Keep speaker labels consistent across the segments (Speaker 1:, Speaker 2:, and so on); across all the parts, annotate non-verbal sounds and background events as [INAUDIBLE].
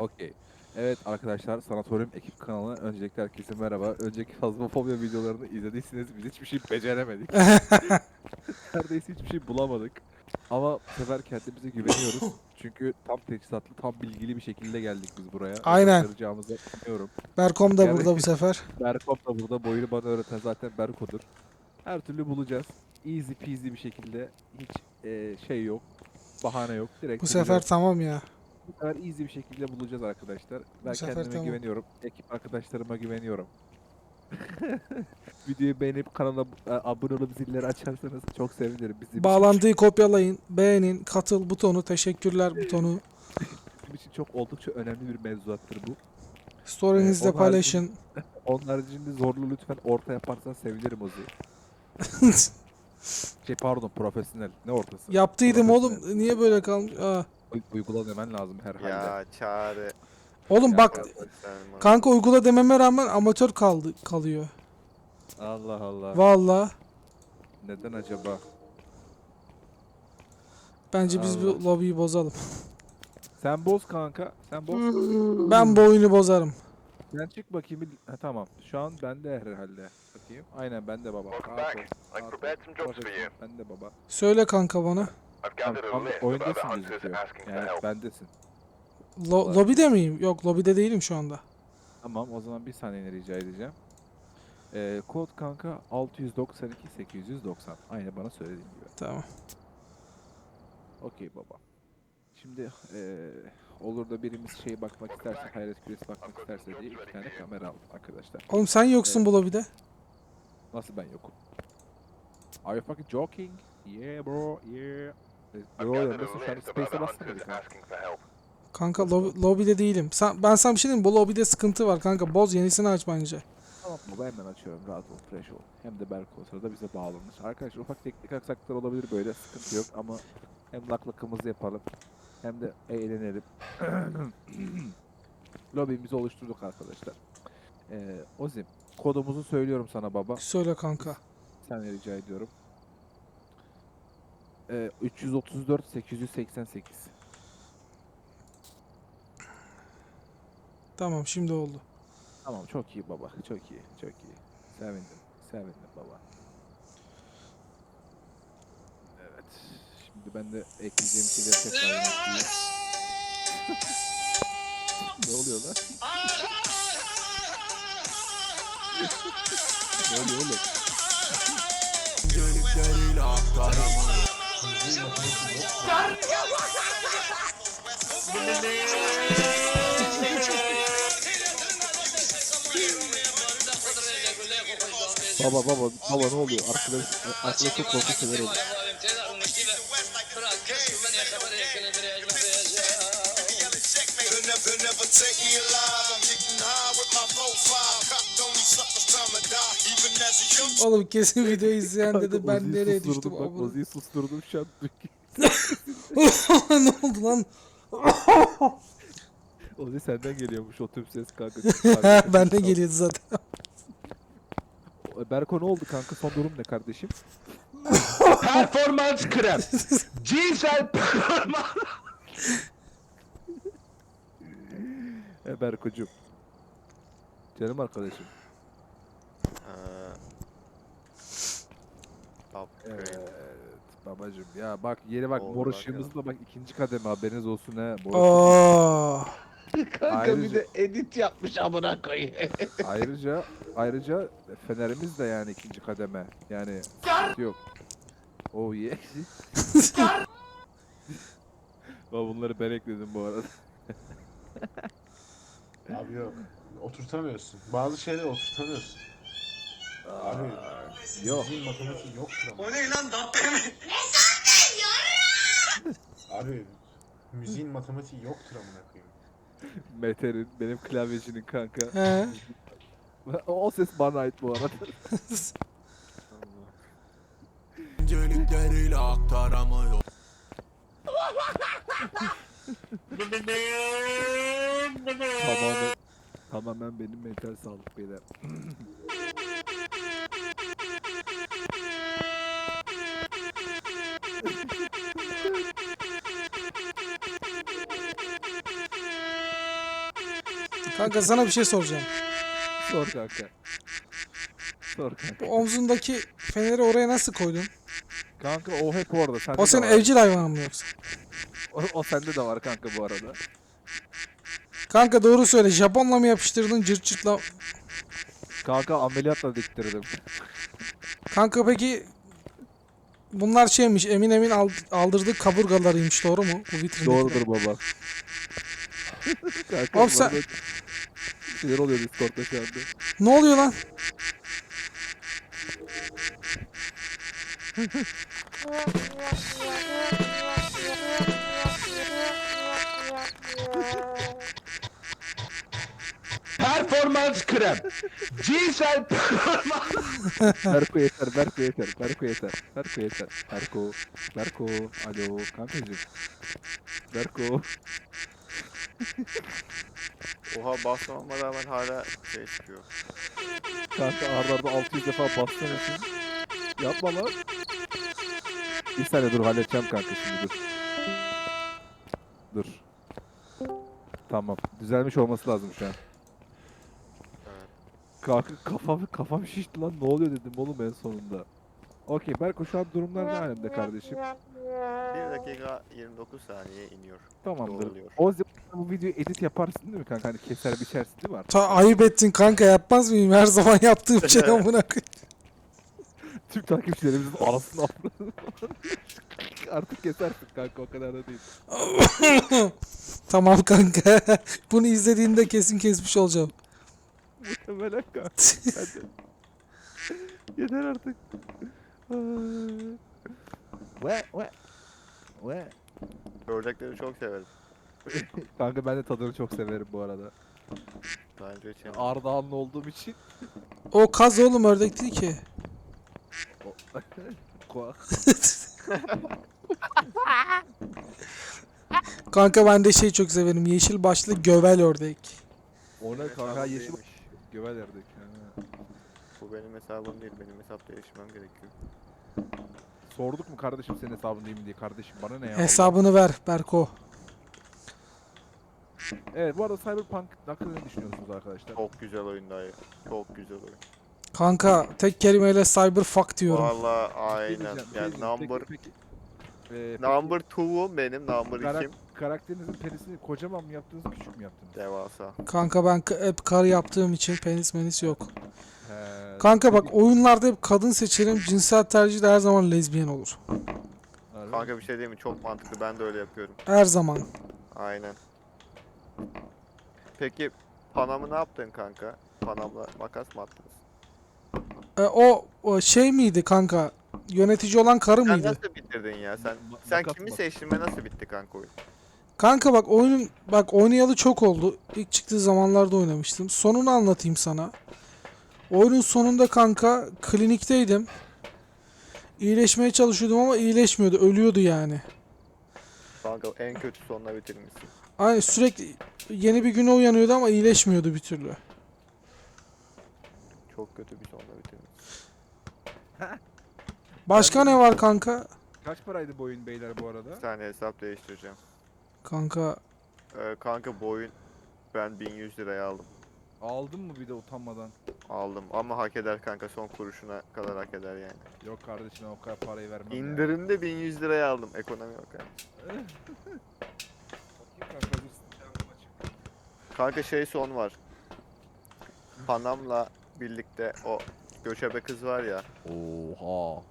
Speaker 1: Okey. Evet arkadaşlar Sanatorium ekip kanalına öncelikle herkese merhaba. Önceki fazmafobya videolarını izlediyseniz biz hiçbir şey beceremedik. [LAUGHS] Neredeyse hiçbir şey bulamadık. Ama bu sefer kendimize güveniyoruz. Çünkü tam teçhizatlı, tam bilgili bir şekilde geldik biz buraya.
Speaker 2: Aynen.
Speaker 1: Başaracağımızı düşünüyorum.
Speaker 2: Berkom da
Speaker 1: Yani-
Speaker 2: burada bu sefer. [LAUGHS]
Speaker 1: Berkop da burada. Boyunu bana öğreten zaten Berko'dur. Her türlü bulacağız. Easy peasy bir şekilde. Hiç e, şey yok. Bahane yok. Direkt
Speaker 2: Bu
Speaker 1: bulacağız.
Speaker 2: sefer tamam ya.
Speaker 1: Bu sefer easy bir şekilde bulacağız arkadaşlar. Ben
Speaker 2: sefer
Speaker 1: kendime
Speaker 2: tamam.
Speaker 1: güveniyorum. Ekip arkadaşlarıma güveniyorum. [LAUGHS] Videoyu beğenip kanala e, abone olup zilleri açarsanız çok sevinirim. Bizim
Speaker 2: Bağlantıyı kopyalayın, beğenin, katıl butonu, teşekkürler butonu. [LAUGHS]
Speaker 1: bizim için çok oldukça önemli bir mevzuattır bu.
Speaker 2: Story'nizde
Speaker 1: onun
Speaker 2: paylaşın. [LAUGHS]
Speaker 1: Onun haricinde zorlu lütfen orta yaparsan sevinirim Ozi. Şey pardon profesyonel. Ne ortası?
Speaker 2: Yaptıydım oğlum. Niye böyle kalmış? Aa.
Speaker 1: Uy- uygula demen lazım herhalde.
Speaker 3: Ya çare.
Speaker 2: Oğlum
Speaker 1: Ya
Speaker 2: bak kanka uygula dememe rağmen amatör kaldı kalıyor.
Speaker 1: Allah Allah.
Speaker 2: Vallahi
Speaker 1: Neden acaba?
Speaker 2: bence biz bu lobiyi bozalım.
Speaker 1: Sen boz kanka. Sen boz.
Speaker 2: Ben bu oyunu bozarım.
Speaker 1: Sen çık bakayım. bir- Ha, tamam. Şu an bende herhalde. Bakayım. Aynen bende baba.
Speaker 4: Welcome
Speaker 1: Rahat
Speaker 4: back. I
Speaker 1: rahat ol.
Speaker 4: prepared some jobs for you.
Speaker 1: Bende baba.
Speaker 2: Söyle kanka bana.
Speaker 1: Tam
Speaker 4: of
Speaker 1: oyundasın gözüküyor. Yani bendesin.
Speaker 2: Lo- lobide miyim? Yok lobide değilim şu anda.
Speaker 1: Tamam o zaman bir saniye rica edeceğim. Ee, kod kanka 692 890. Aynı bana söylediğin gibi.
Speaker 2: Tamam.
Speaker 1: Okey baba. Şimdi eee olur da birimiz şey bakmak isterse, hayret küresi bakmak isterse diye iki tane kamera aldım arkadaşlar.
Speaker 2: Oğlum sen yoksun bu lobide.
Speaker 1: Nasıl ben yokum? Are you fucking joking? Yeah bro, yeah. Yanındasın şu an space'e kanka.
Speaker 2: lobi- lobide değilim. Sen, ben sana bir şey diyeyim mi? Bu lobide sıkıntı var kanka. Boz yenisini aç bence.
Speaker 1: Tamam baba hemen açıyorum rahat ol, fresh ol. Hem de Berk o sırada bize bağlanır. Arkadaşlar ufak teknik aksaklıklar olabilir böyle sıkıntı yok ama hem laklakımızı yapalım hem de eğlenelim. [CLEARS THROAT] Lobimizi oluşturduk arkadaşlar. Ee, Ozim kodumuzu söylüyorum sana baba.
Speaker 2: Söyle kanka.
Speaker 1: Sen rica ediyorum. Ee, 334 888.
Speaker 2: Tamam şimdi oldu.
Speaker 1: Tamam çok iyi baba. Çok iyi. Çok iyi. Sevindim. Sevindim baba. Evet. Şimdi ben de ekleyeceğim şeyleri tekrar ekleyeyim. [LAUGHS] ne oluyor lan? [LAUGHS] ne oluyor oğlum? Baba baba baba ne oluyor? Arkadaş arkada çok şeyler oluyor.
Speaker 5: They'll never, take me alive. I'm getting high with my profile.
Speaker 2: Oğlum kesin videoyu izleyen
Speaker 1: Kanka,
Speaker 2: dedi ben nereye düştüm
Speaker 1: Bak. Ozi'yi susturdum şu an. [LAUGHS]
Speaker 2: ne oldu lan? [LAUGHS]
Speaker 1: Ozi senden geliyormuş o tüm ses kanka. [LAUGHS]
Speaker 2: ben de geliyordu zaten.
Speaker 1: Berko ne oldu kanka? Son durum ne kardeşim?
Speaker 6: Performans krem. Cinsel performans.
Speaker 1: E Berko'cum. Canım arkadaşım. Evet babacım ya bak yeri bak
Speaker 3: Oldu
Speaker 1: mor ışığımız da bak ikinci kademe haberiniz olsun he. Mor ışığımız-
Speaker 2: Aa, [LAUGHS]
Speaker 6: Kanka bir
Speaker 1: Ayrıca-
Speaker 6: de edit yapmış amına koyayım. [LAUGHS]
Speaker 1: ayrıca ayrıca fenerimiz de yani ikinci kademe. Yani yok. Oh yeah. [LAUGHS] Bak bunları ben ekledim bu arada.
Speaker 7: Abi yok. Oturtamıyorsun. Bazı şeyleri oturtamıyorsun. Abi
Speaker 1: Yok.
Speaker 7: müziğin matematiği yoktur ama.
Speaker 5: O ne lan dakika mı? [LAUGHS]
Speaker 7: Abi müziğin matematiği yoktur amına koyayım.
Speaker 1: Mete'nin benim klavyecinin kanka.
Speaker 2: he.
Speaker 1: o ses bana ait bu arada.
Speaker 5: İncelikleriyle aktaramıyor.
Speaker 1: tamamen tamamen benim mental sağlık beyler.
Speaker 2: Kanka sana bir şey soracağım.
Speaker 1: Sor kanka. Sor kanka.
Speaker 2: Bu omzundaki feneri oraya nasıl koydun?
Speaker 1: Kanka o hep orada. Sende
Speaker 2: O
Speaker 1: de
Speaker 2: senin
Speaker 1: var.
Speaker 2: evcil hayvanın mı yoksa?
Speaker 1: O, o sende de var kanka bu arada.
Speaker 2: Kanka doğru söyle. Japonla mı yapıştırdın cırt cırtla?
Speaker 1: Kanka ameliyatla diktirdim.
Speaker 2: Kanka peki bunlar şeymiş emin emin ald- aldırdık kaburgalarıymış doğru mu? Bu vitrindeki.
Speaker 1: Doğrudur baba. kanka
Speaker 2: Oğlum sen-
Speaker 1: Sinir oluyor Discord'da şu anda.
Speaker 2: Ne oluyor lan?
Speaker 6: Performans krem. Cinsel performans.
Speaker 1: Berko yeter, Berko yeter, Berko yeter, Berko yeter. Berko, Berko, alo kankacım. Berko.
Speaker 3: Oha basmama rağmen hala şey çıkıyor.
Speaker 1: Kanka arda arda 600 defa bastığın için. Yapma lan. Bir saniye dur halledeceğim kanka şimdi dur. Dur. Tamam. Düzelmiş olması lazım şu an. Kanka kafam kafam şişti lan ne oluyor dedim oğlum en sonunda. Okey Berko şu an durumlar ne alemde kardeşim?
Speaker 3: 1 dakika 29 saniye iniyor.
Speaker 1: Tamamdır.
Speaker 3: Doğruluyor.
Speaker 1: O zaman bu videoyu edit yaparsın değil mi kanka? Hani keser biçersin değil mi artık?
Speaker 2: Ta ayıp ettin kanka yapmaz mıyım? Her zaman yaptığım şey [LAUGHS] amına koyayım.
Speaker 1: Tüm takipçilerimizin arasını avradını. [LAUGHS] Artık kesersin kanka o kadar da değil. [LAUGHS]
Speaker 2: Tamam kanka. Bunu izlediğinde kesin kesmiş olacağım.
Speaker 1: Muhtemelen kanka. Hadi. Yeter artık. Ve ve ve.
Speaker 3: Ördekleri çok severim. [LAUGHS]
Speaker 1: Kanka ben de tadını çok severim bu arada.
Speaker 3: Daha önce hiç yemedim.
Speaker 1: Ardahanlı olduğum için.
Speaker 2: O kaz oğlum ördek değil ki. [LAUGHS]
Speaker 1: Kuak. [LAUGHS]
Speaker 2: Kanka ben de şey çok severim. Yeşil başlı gövel ördek.
Speaker 1: O ne kanka yeşil
Speaker 3: değilmiş.
Speaker 1: gövel erdik. Ha.
Speaker 3: Bu benim hesabım değil. Benim hesapta erişmem gerekiyor.
Speaker 1: Sorduk mu kardeşim senin hesabın değil mi diye kardeşim bana ne ya?
Speaker 2: Hesabını ver Berko.
Speaker 1: Evet bu arada Cyberpunk hakkında ne düşünüyorsunuz arkadaşlar?
Speaker 3: Çok güzel oyun dayı. Çok güzel oyun.
Speaker 2: Kanka tek kelimeyle cyberfuck diyorum.
Speaker 3: Valla
Speaker 1: şey
Speaker 3: aynen.
Speaker 1: şey
Speaker 3: Yani number
Speaker 1: Peki, peki, Ee, peki,
Speaker 3: number 2'um benim. Number
Speaker 1: karak-
Speaker 3: 2'm
Speaker 1: karakterinizin penisini kocaman mı yaptınız küçük mü yaptınız?
Speaker 3: devasa.
Speaker 2: Kanka ben k- hep kar yaptığım için penis menis yok. Kanka bak oyunlarda hep kadın seçerim. Cinsel tercih de her zaman lezbiyen olur.
Speaker 3: Kanka bir şey diyeyim mi? Çok mantıklı. Ben de öyle yapıyorum.
Speaker 2: Her zaman.
Speaker 3: Aynen. Peki Panam'ı ne yaptın kanka? Panam'la makas mı attınız?
Speaker 2: E, o, o şey miydi kanka? Yönetici olan karı
Speaker 3: Sen
Speaker 2: mıydı?
Speaker 3: nasıl bitirdin ya? Sen sen
Speaker 1: makas
Speaker 3: kimi seçtin ve nasıl bitti kanka oyun?
Speaker 2: Kanka bak oyunun bak oynayalı çok oldu. İlk çıktığı zamanlarda oynamıştım. Sonunu anlatayım sana. Oyunun sonunda kanka klinikteydim. İyileşmeye çalışıyordum ama iyileşmiyordu. Ölüyordu yani.
Speaker 3: Kanka en kötü sonla bitirmişsin.
Speaker 2: Aynı sürekli yeni bir güne uyanıyordu ama iyileşmiyordu bir türlü.
Speaker 3: Çok kötü bir sonla bitirmişsin.
Speaker 2: Başka ne var kanka?
Speaker 1: Kaç paraydı bu oyun beyler bu arada?
Speaker 3: Bir tane hesap değiştireceğim.
Speaker 2: Kanka
Speaker 3: Ee, kanka bu oyun ben 1100 liraya aldım.
Speaker 1: Aldın mı bir de utanmadan?
Speaker 3: Aldım ama hak eder kanka son kuruşuna kadar hak eder yani.
Speaker 1: Yok kardeşim ben o kadar parayı vermem ya.
Speaker 3: İndirimde 1100 liraya aldım. Ekonomi yok yani.
Speaker 1: Kanka,
Speaker 3: şey son var. Panam'la birlikte o göçebe kız var ya.
Speaker 1: Oha.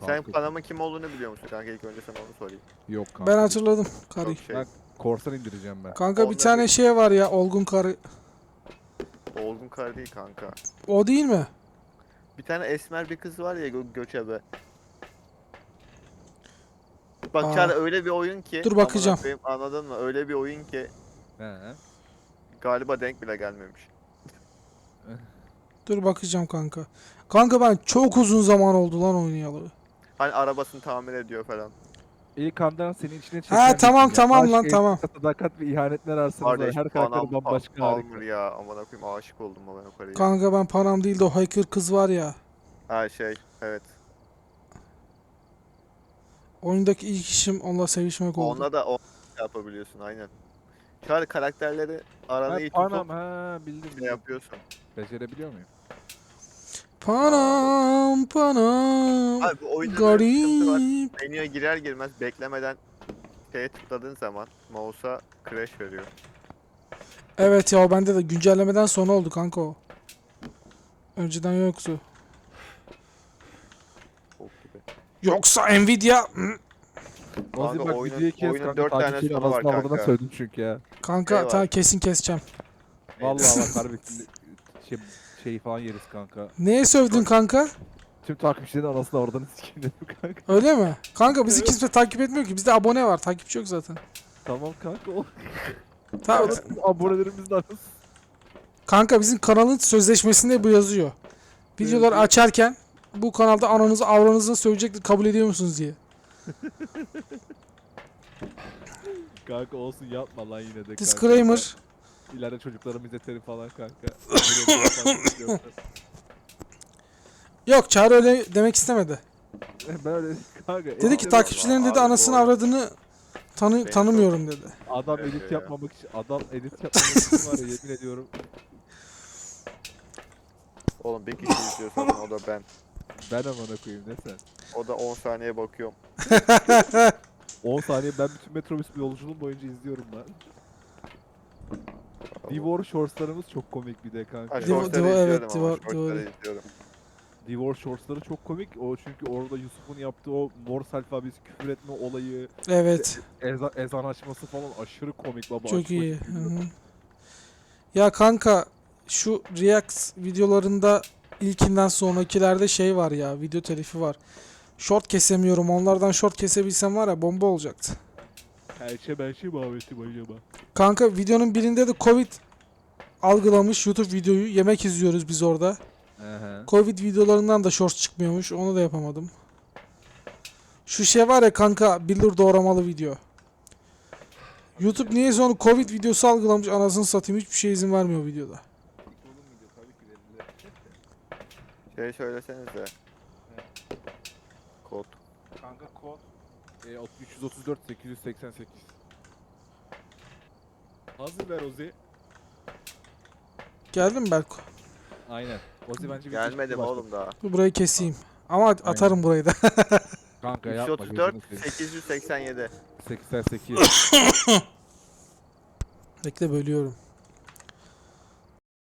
Speaker 3: Sen
Speaker 1: Kanka,
Speaker 3: Panam'ın kim olduğunu biliyor musun kanka? İlk önce sana onu sorayım.
Speaker 1: Yok kanka.
Speaker 2: ben hatırladım karıyı.
Speaker 3: Çok şey.
Speaker 1: Ben- Korsan indireceğim ben.
Speaker 2: Kanka bir
Speaker 3: Onları-
Speaker 2: tane şey var ya olgun karı.
Speaker 3: Olgun kar değil kanka.
Speaker 2: O değil mi?
Speaker 3: Bir tane esmer bir kız var ya gö- göçebe. Bak
Speaker 2: Aa.
Speaker 3: Çağrı öyle bir oyun ki.
Speaker 2: Dur bakacağım.
Speaker 3: koyayım, Anladın mı? Öyle bir oyun ki
Speaker 1: He.
Speaker 3: galiba denk bile gelmemiş.
Speaker 2: Dur bakacağım kanka. Kanka ben çok uzun zaman oldu lan oynayalı.
Speaker 3: Hani arabasını tamir ediyor falan.
Speaker 1: İlk andan senin içine çeken...
Speaker 2: Ha, tamam, tamam lan,
Speaker 1: evlilik,
Speaker 2: tamam.
Speaker 1: Sadakat ve ihanetler arasında
Speaker 3: Kardeş
Speaker 1: her
Speaker 3: Panam
Speaker 1: karakter bambaşka
Speaker 3: Pa-
Speaker 1: harika.
Speaker 3: Palmer ya amına koyayım aşık oldum ben o karıya.
Speaker 2: Kanka ben Panam değil de o hacker kız var ya.
Speaker 3: Ha şey evet.
Speaker 2: Oyundaki ilk işim onunla sevişmek oldu.
Speaker 3: Onunla da o yapabiliyorsun aynen. Çağrı karakterleri arana
Speaker 1: Ha,
Speaker 3: iyi tutup
Speaker 1: Panam ha bildim
Speaker 3: ne
Speaker 1: bildim.
Speaker 3: yapıyorsun?
Speaker 1: Becerebiliyor muyum?
Speaker 2: Panam panam.
Speaker 3: Abi bu oyunda böyle bir sıkıntı var.
Speaker 2: Garip.
Speaker 3: Menüye girer girmez beklemeden şeye tıkladığın zaman mouse'a crash veriyor.
Speaker 2: Evet ya bende de güncellemeden sonra oldu kanka o. Önceden yoktu.
Speaker 3: Bok gibi.
Speaker 2: Yoksa Nvidia hı,
Speaker 1: Ozi
Speaker 3: Kanka
Speaker 1: bak
Speaker 3: oyunun-
Speaker 1: videoyu kes
Speaker 3: oyunun
Speaker 1: kanka
Speaker 3: dört tane
Speaker 1: takipçilerin
Speaker 3: sonu var
Speaker 1: anasını avradına
Speaker 3: kanka.
Speaker 1: söyledim çünkü ya.
Speaker 2: kanka
Speaker 3: Eyvah.
Speaker 2: ta kesin keseceğim.
Speaker 1: Vallahi bak [LAUGHS] harbi şey, şey falan yeriz kanka.
Speaker 2: Neye sövdün kanka?
Speaker 1: Tüm takipçilerin anasını oradan sikeyim dedim kanka.
Speaker 2: Öyle mi? Kanka bizi kimse takip etmiyor ki. Bizde abone var. Takipçi yok zaten.
Speaker 1: Tamam kanka o.
Speaker 2: Ta-
Speaker 1: Abonelerimizin arası.
Speaker 2: kanka bizim kanalın sözleşmesinde bu yazıyor. Videoları
Speaker 1: Evet.
Speaker 2: açarken bu kanalda ananızı avranızı söyleyecektir kabul ediyor musunuz diye.
Speaker 1: Kanka olsun yapma lan yine de kanka.
Speaker 2: Disclaimer.
Speaker 1: İleride çocuklarım izletelim falan kanka. [COUGHS]
Speaker 2: Yok Çağrı öyle demek istemedi. [LAUGHS]
Speaker 1: Böyle kanka.
Speaker 2: Dedi ki takipçilerin dedi
Speaker 3: Abi,
Speaker 2: anasını
Speaker 3: doğru.
Speaker 2: avradını tanı tanımıyorum dedi.
Speaker 1: Adam
Speaker 3: Evet,
Speaker 1: edit
Speaker 3: ya.
Speaker 1: yapmamak için adam edit yapmamak için var ya yemin ediyorum.
Speaker 3: Oğlum bir kişi izliyor zaten o da ben.
Speaker 1: Ben amına koyayım ne sen?
Speaker 3: O da 10 saniye bakıyorum. [LAUGHS]
Speaker 1: 10 saniye ben bütün metrobüs yolculuğum boyunca izliyorum lan. Divor Shorts'larımız çok komik bir de kanka.
Speaker 3: Ha,
Speaker 2: Divo-
Speaker 3: shortsları
Speaker 2: Divo, evet,
Speaker 3: izliyordum ama,
Speaker 2: Divo-
Speaker 3: shortsları
Speaker 2: Divo-
Speaker 3: izliyorum.
Speaker 1: Divor Shorts'ları çok komik. O çünkü orada Yusuf'un yaptığı o Morse alfabesi küfür etme olayı,
Speaker 2: Evet.
Speaker 1: ezan, ezan açması falan aşırı komik baba.
Speaker 2: Çok iyi.
Speaker 1: gibi.
Speaker 2: Hı hı. Ya kanka şu React videolarında ilkinden sonrakilerde şey var ya video telifi var. Short kesemiyorum. Onlardan short kesebilsem var ya bomba olacaktı.
Speaker 1: Şey ben şey muhabbeti acaba.
Speaker 2: Kanka videonun birinde de Covid algılamış YouTube videoyu. Yemek izliyoruz biz orada.
Speaker 1: Ehe.
Speaker 2: Covid videolarından da short çıkmıyormuş. Onu da yapamadım. Şu şey var ya kanka billur doğramalı video. YouTube niyeyse onu Covid videosu algılamış. Anasını satayım hiçbir şey izin vermiyor videoda.
Speaker 3: Şey söylesenize. Kod.
Speaker 1: Kanka kod e, 334 888. Hazır ver Ozi.
Speaker 2: Geldin mi Berko?
Speaker 1: Aynen. Ozi bence bir
Speaker 3: Gelmedim oğlum daha.
Speaker 2: Dur burayı keseyim. Ama at- atarım burayı da. [LAUGHS]
Speaker 1: Kanka yapma.
Speaker 3: 334
Speaker 1: gözünü seveyim.
Speaker 3: 887.
Speaker 1: 88.
Speaker 2: Bekle bölüyorum.